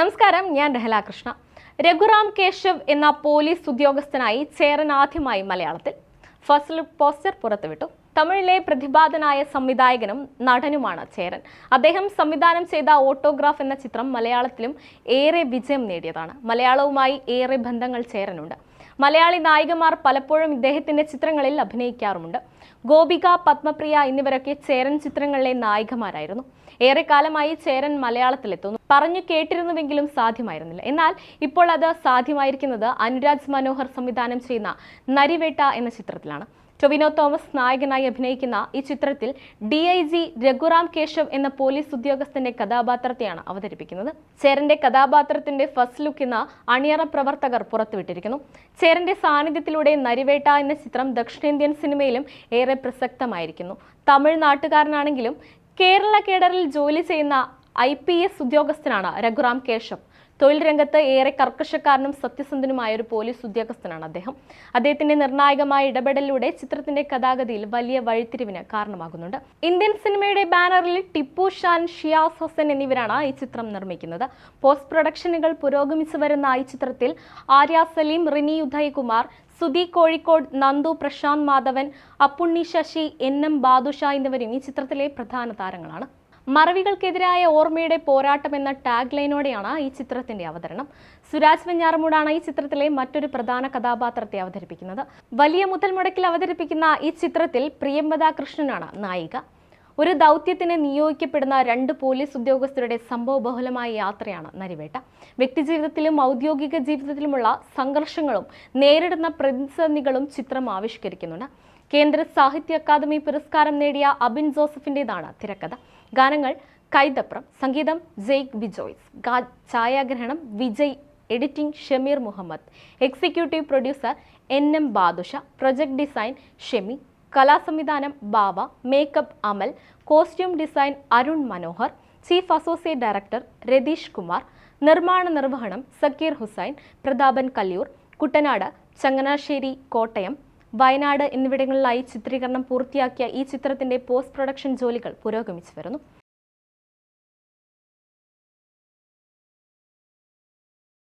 നമസ്കാരം ഞാൻ രഹല കൃഷ്ണ. രഘുറാം കേശവ് എന്ന പോലീസ് ഉദ്യോഗസ്ഥനായി ചേരൻ ആദ്യമായി മലയാളത്തിൽ. ഫസ്റ്റ് ലുക്ക് പോസ്റ്റർ പുറത്തുവിട്ടു. തമിഴിലെ പ്രതിഭാതനായ സംവിധായകനും നടനുമാണ് ചേരൻ. അദ്ദേഹം സംവിധാനം ചെയ്ത ഓട്ടോഗ്രാഫ് എന്ന ചിത്രം മലയാളത്തിലും ഏറെ വിജയം നേടിയതാണ്. മലയാളവുമായി ഏറെ ബന്ധങ്ങൾ ചേരനുണ്ട്. മലയാളി നായികമാർ പലപ്പോഴും ഇദ്ദേഹത്തിന്റെ ചിത്രങ്ങളിൽ അഭിനയിക്കാറുമുണ്ട്. ഗോപിക പത്മപ്രിയ എന്നിവരൊക്കെ ചേരൻ ചിത്രങ്ങളിലെ നായികമാരായിരുന്നു. ഏറെക്കാലമായി ചേരൻ മലയാളത്തിലെത്തുന്നു. പറഞ്ഞു കേട്ടിരുന്നുവെങ്കിലും സാധ്യമായിരുന്നില്ല. എന്നാൽ ഇപ്പോൾ അത് സാധ്യമായിരിക്കുന്നത് അനുരാജ് മനോഹർ സംവിധാനം ചെയ്യുന്ന നരിവേട്ട എന്ന ചിത്രത്തിലാണ്. ടൊവിനോ തോമസ് നായകനായി അഭിനയിക്കുന്ന ഈ ചിത്രത്തിൽ D I G Raghuram Keshav എന്ന പോലീസ് ഉദ്യോഗസ്ഥന്റെ കഥാപാത്രത്തെയാണ് അവതരിപ്പിക്കുന്നത്. ചേരന്റെ കഥാപാത്രത്തിന്റെ ഫസ്റ്റ് ലുക്ക് എന്ന അണിയറ പ്രവർത്തകർ പുറത്തുവിട്ടിരിക്കുന്നു. ചേരന്റെ സാന്നിധ്യത്തിലൂടെ നരിവേട്ട എന്ന ചിത്രം ദക്ഷിണേന്ത്യൻ സിനിമയിലും ഏറെ പ്രസക്തമായിരിക്കുന്നു. തമിഴ് നാട്ടുകാരനാണെങ്കിലും കേരള കേഡറിൽ ജോലി ചെയ്യുന്ന ഐ പി എസ് ഉദ്യോഗസ്ഥനാണ് രഘുറാം കേശവ്. തൊഴിൽ രംഗത്ത് ഏറെ കർക്കശക്കാരനും സത്യസന്ധനുമായ ഒരു പോലീസ് ഉദ്യോഗസ്ഥനാണ് അദ്ദേഹം. അദ്ദേഹത്തിന്റെ നിർണായകമായ ഇടപെടലിലൂടെ ചിത്രത്തിന്റെ കഥാഗതിയിൽ വലിയ വഴിത്തിരിവിന് കാരണമാകുന്നുണ്ട്. ഇന്ത്യൻ സിനിമയുടെ ബാനറിൽ ടിപ്പു ഷാൻ ഷിയാസ് ഹസൻ എന്നിവരാണ് ഈ ചിത്രം നിർമ്മിക്കുന്നത്. പോസ്റ്റ് പ്രൊഡക്ഷനുകൾ പുരോഗമിച്ചു വരുന്ന ഈ ചിത്രത്തിൽ ആര്യ സലീം റിനി ഉദയകുമാർ സുധി കോഴിക്കോട് നന്ദു പ്രശാന്ത് മാധവൻ അപ്പുണ്ണി ശശി എൻ എം ബാദുഷ എന്നിവരും ഈ ചിത്രത്തിലെ പ്രധാന താരങ്ങളാണ്. മറവികൾക്കെതിരായ ഓർമ്മയുടെ പോരാട്ടം എന്ന ടാഗ് ലൈനോടെയാണ് ഈ ചിത്രത്തിന്റെ അവതരണം. സുരാജ് വെഞ്ഞാറമൂടാണ് ഈ ചിത്രത്തിലെ മറ്റൊരു പ്രധാന കഥാപാത്രത്തെ അവതരിപ്പിക്കുന്നത്. വലിയ മുതൽ മുടക്കിൽ അവതരിപ്പിക്കുന്ന ഈ ചിത്രത്തിൽ പ്രിയംവദ കൃഷ്ണനാണ് നായിക. ഒരു ദൗത്യത്തിന് നിയോഗിക്കപ്പെടുന്ന രണ്ട് പോലീസ് ഉദ്യോഗസ്ഥരുടെ സംഭവബഹുലമായ യാത്രയാണ് നരിവേട്ട. വ്യക്തിജീവിതത്തിലും ഔദ്യോഗിക ജീവിതത്തിലുമുള്ള സംഘർഷങ്ങളും നേരിടുന്ന പ്രതിസന്ധികളും ചിത്രം ആവിഷ്കരിക്കുന്നുണ്ട്. കേന്ദ്ര സാഹിത്യ അക്കാദമി പുരസ്കാരം നേടിയ അബിൻ ജോസഫിന്റെതാണ് തിരക്കഥ. ഗാനങ്ങൾ കൈതപ്രം സംഗീതം ജെയ്ക് ബിജോയ്സ് ഛായാഗ്രഹണം Vijay editing Shameer Muhammad executive producer N M Badusha project design Shemi കലാസംവിധാനം Baba makeup Amal costume design Arun Manohar chief associate director Ratheesh Kumar നിർമ്മാണ നിർവഹണം സക്കീർ ഹുസൈൻ പ്രതാപൻ കല്യൂർ കുട്ടനാട് ചങ്ങനാശ്ശേരി കോട്ടയം വയനാട് എന്നിവിടങ്ങളിലായി ചിത്രീകരണം പൂർത്തിയാക്കിയ ഈ ചിത്രത്തിന്റെ പോസ്റ്റ് പ്രൊഡക്ഷൻ ജോലികൾ പുരോഗമിച്ചു വരുന്നു.